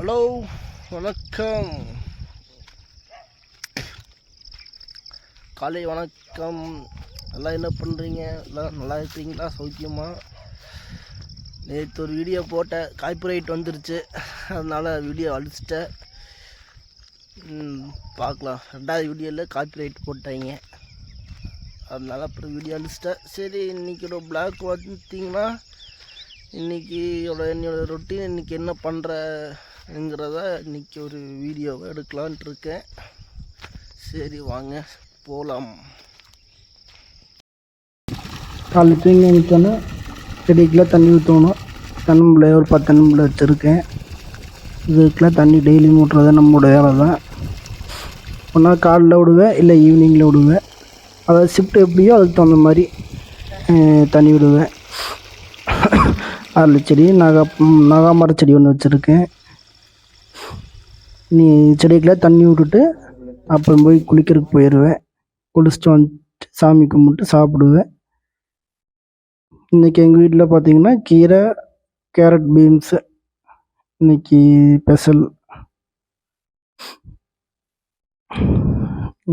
Hello வணக்கம். காலை வணக்கம். எல்லாம் என்ன பண்ணுறீங்க எல்லாம் நல்லா இருக்கிறீங்களா சௌக்கியமாக நேற்று ஒரு வீடியோ போட்டேன். காய்ப்புரைட் வந்துருச்சு. அதனால் வீடியோ அழிச்சிட்டேன். பார்க்கலாம். ரெண்டாவது வீடியோவில் காப்பிரைட் போட்டாங்க. அதனால் அப்புறம் வீடியோ அழிச்சிட்டேன். சரி இன்றைக்கி ஒரு பிளாக் பார்த்தீங்கன்னா இன்றைக்கி என்னோட ரொட்டீன் இன்றைக்கி என்ன பண்ணுற என்கிறத இன்றைக்கி ஒரு வீடியோவை எடுக்கலான்ட்டு இருக்கேன். சரி வாங்க போகலாம் காலைல தூங்கி எழுந்தோன்னே செடிக்கெலாம் தண்ணி ஊற்றணும் தென்னம்பிள்ளை ஒரு பத்து தென்னம்பிள்ளை வச்சுருக்கேன். இதுக்கெலாம் தண்ணி டெய்லி ஊட்டுறது நம்மளோட வேலை தான் ஒன்றா காலைல விடுவேன் இல்லை ஈவினிங்கில் விடுவேன். அதாவது ஷிஃப்ட் எப்படியோ அதுக்கு தகுந்த மாதிரி தண்ணி விடுவேன். அதில் செடி நகா ம், நகாமர செடி ஒன்று வச்சுருக்கேன். நீ செடிக்குள்ளே தண்ணி விட்டுட்டு அப்புறம் போய் குளிக்கிறதுக்கு போயிடுவேன் குளிச்சுட்டு வந்து சாமி கும்பிட்டு சாப்பிடுவேன். இன்றைக்கி எங்கள் வீட்டில் பார்த்தீங்கன்னா கீரை கேரட் பீன்ஸு இன்னைக்கு ஸ்பெஷல்.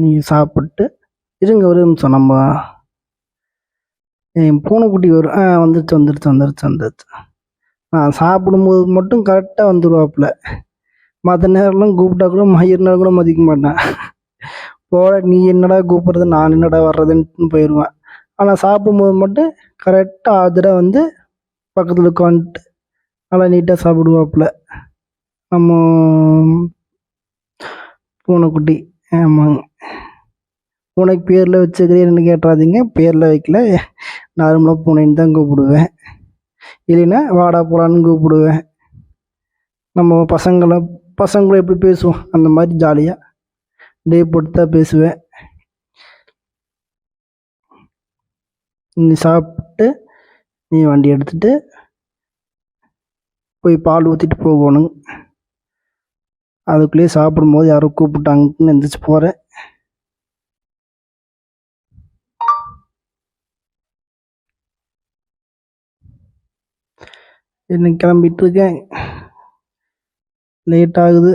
நீங்கள் சாப்பிட்டு இருங்க ஒரு நிமிஷம் நம்ம என் பூனைக்குட்டி வரும் ஆ வந்துருச்சு வந்துருச்சு வந்துருச்சு வந்துருச்சு. நான் சாப்பிடும்போது மட்டும் கரெக்டாக வந்துடுவாப்புல மற்ற நேரம்லாம் கூப்பிட்டா கூட மயிர் கூட மதிக்க மாட்டேன். போட நீ என்னடா கூப்பிட்றது நான் என்னடா வர்றதுன்னு போயிடுவேன் ஆனால் சாப்பிடும்போது மட்டும் கரெக்டாக ஆஜராக வந்து பக்கத்தில் உட்காந்துட்டு நல்லா நீட்டாக சாப்பிடுவாப்புல. நம்ம பூனைக்குட்டி ஆமாங்க. பூனைக்கு பேரில் வச்சுக்கிறேன்னு கேட்டுறாதீங்க. பேரில் வைக்கல. நார்மலாக பூனைன்னு தான் கூப்பிடுவேன். இல்லைன்னா வாடா போலான்னு கூப்பிடுவேன். நம்ம பசங்களை பசங்களும் எப்படி பேசுவோம்? அந்த மாதிரி ஜாலியாக டே போட்டு தான் பேசுவேன். நீ சாப்பிட்டு நீ வண்டி எடுத்துட்டு போய் பால் ஊற்றிட்டு போகணும். அதுக்குள்ளேயே சாப்பிடும்போது யாரோ கூப்பிட்டாங்கன்னு எந்திரிச்சு போகிறேன் இன்னைக்கு கிளம்பிட்டு இருக்கேன். லேட் ஆகுது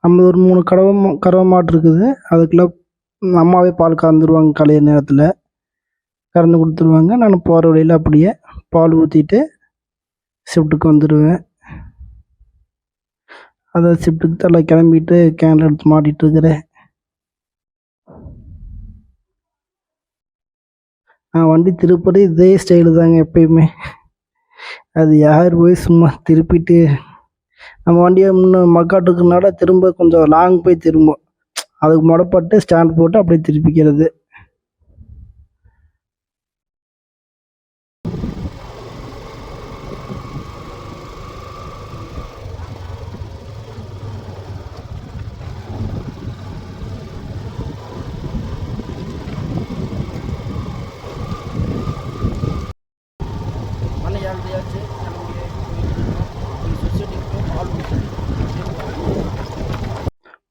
நம்ம ஒரு மூணு கடவை மா- கறவை மாட்டு இருக்குது அதுக்குள்ளே அம்மாவே பால் கறந்துருவாங்க கலைய நேரத்தில். கறந்து கொடுத்துருவாங்க. நான் போகிற வழியில் அப்படியே பால் ஊற்றிட்டு ஷிஃப்ட்டுக்கு வந்துடுவேன் அதை ஷிஃப்ட்டுக்கு தலை கிளம்பிட்டு கேனில் எடுத்து மாட்டிகிட்டு நான் வண்டி திருப்பது இதே ஸ்டைலு தாங்க எப்பயுமே. அது யார் போய் சும்மா திருப்பிட்டு நம்ம வண்டியை முன்ன மக்காட்டுக்குனால திரும்ப கொஞ்சம் லாங் போய் திரும்பும். அதுக்கு முடப்பட்டு ஸ்டாண்ட் போட்டு அப்படியே திருப்பிக்கிறது.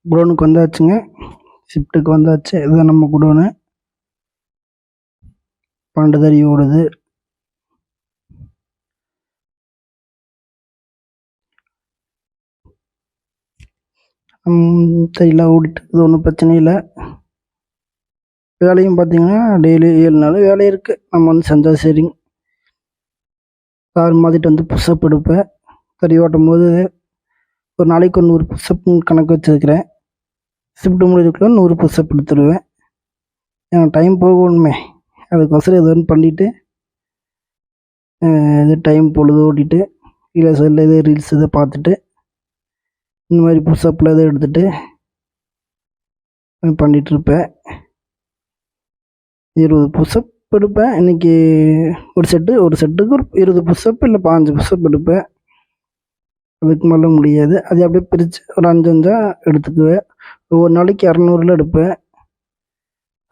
குடோனுக்கு வந்தாச்சுங்க. ஷிஃப்ட்டுக்கு வந்தாச்சு. இதுதான் நம்ம குடோனு. பன்னெண்டு தறி ஓடுது. ம், ஓடிட்டு இது ஒன்றும் பிரச்சனை இல்லை. வேலையும் பார்த்தீங்கன்னா டெய்லி ஏழு நாள் வேலை இருக்குது நம்ம வந்து செஞ்சால் சரிங்க. கார் மாதிரிட்டு வந்து புஷ்அப் எடுப்பேன். தறி ஓட்டும் போது ஒரு நாளைக்கு ஒரு நூறு புஷ்அப் கணக்கு வச்சுருக்கிறேன். ஷிஃப்ட் முடிக்கிறதுக்குள்ள நூறு புஷ்அப் எடுத்துருவேன். எனக்கு டைம் போகணுமே. அதுக்கோசரம் எதுவும் பண்ணிவிட்டு இது டைம் பொழுது ஓட்டிட்டு இல்லை செல்லில் எதோ ரீல்ஸ் இதை பார்த்துட்டு இந்த மாதிரி புஷ்அப்பில் இதை எடுத்துகிட்டு பண்ணிகிட்டு இருப்பேன். இருபது புஷ்அப் எடுப்பேன். இன்றைக்கி ஒரு செட்டு ஒரு செட்டுக்கு ஒரு இருபது புஷ்அப் இல்லை பாஞ்சு புஷ்அப் எடுப்பேன். அதுக்கு மேலே முடியாது. அது அப்படியே பிரித்து ஒரு அஞ்சு அஞ்சாக எடுத்துக்குவேன். ஒவ்வொரு நாளைக்கு இரநூறுல எடுப்பேன்.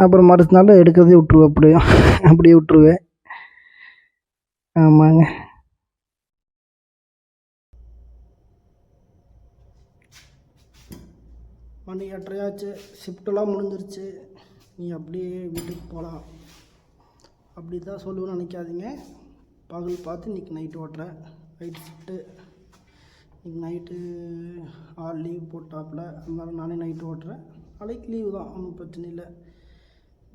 அப்புறம் மறுத்த நாள் எடுக்கிறதே விட்ருவேன் அப்படியே. அப்படியே விட்ருவேன் ஆமாங்க. மணி எட்டரையாச்சு. ஷிஃப்ட்டெல்லாம் முடிஞ்சிருச்சு. நீ அப்படியே வீட்டுக்கு போகலாம் அப்படி தான் சொல்லுவேன்னு நினைக்காதீங்க. பகல் பார்த்து இன்றைக்கி நைட்டு ஓட்டுறேன். நைட் ஷிஃப்ட்டு இன்னைக்கு நைட்டு ஆள் லீவ் போட்டாப்புல. அதனால நானே நைட்டு ஓட்டுறேன். நாளைக்கு லீவு தான். ஒன்றும் பிரச்சனை இல்லை.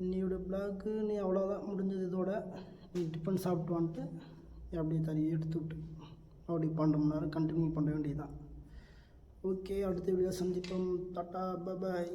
நீயோட பிளாக்கு நீ அவ்வளோதான் முடிஞ்சது இதோட. நீ டிஃபன் சாப்பிட்டு வந்துட்டு அப்படியே தறி எடுத்து விட்டு அப்படி பன்னெண்டு மணி நேரம் கண்டினியூ பண்ண வேண்டியதுதான். ஓகே அடுத்த வீடியோ சந்திப்போம். Tata bye bye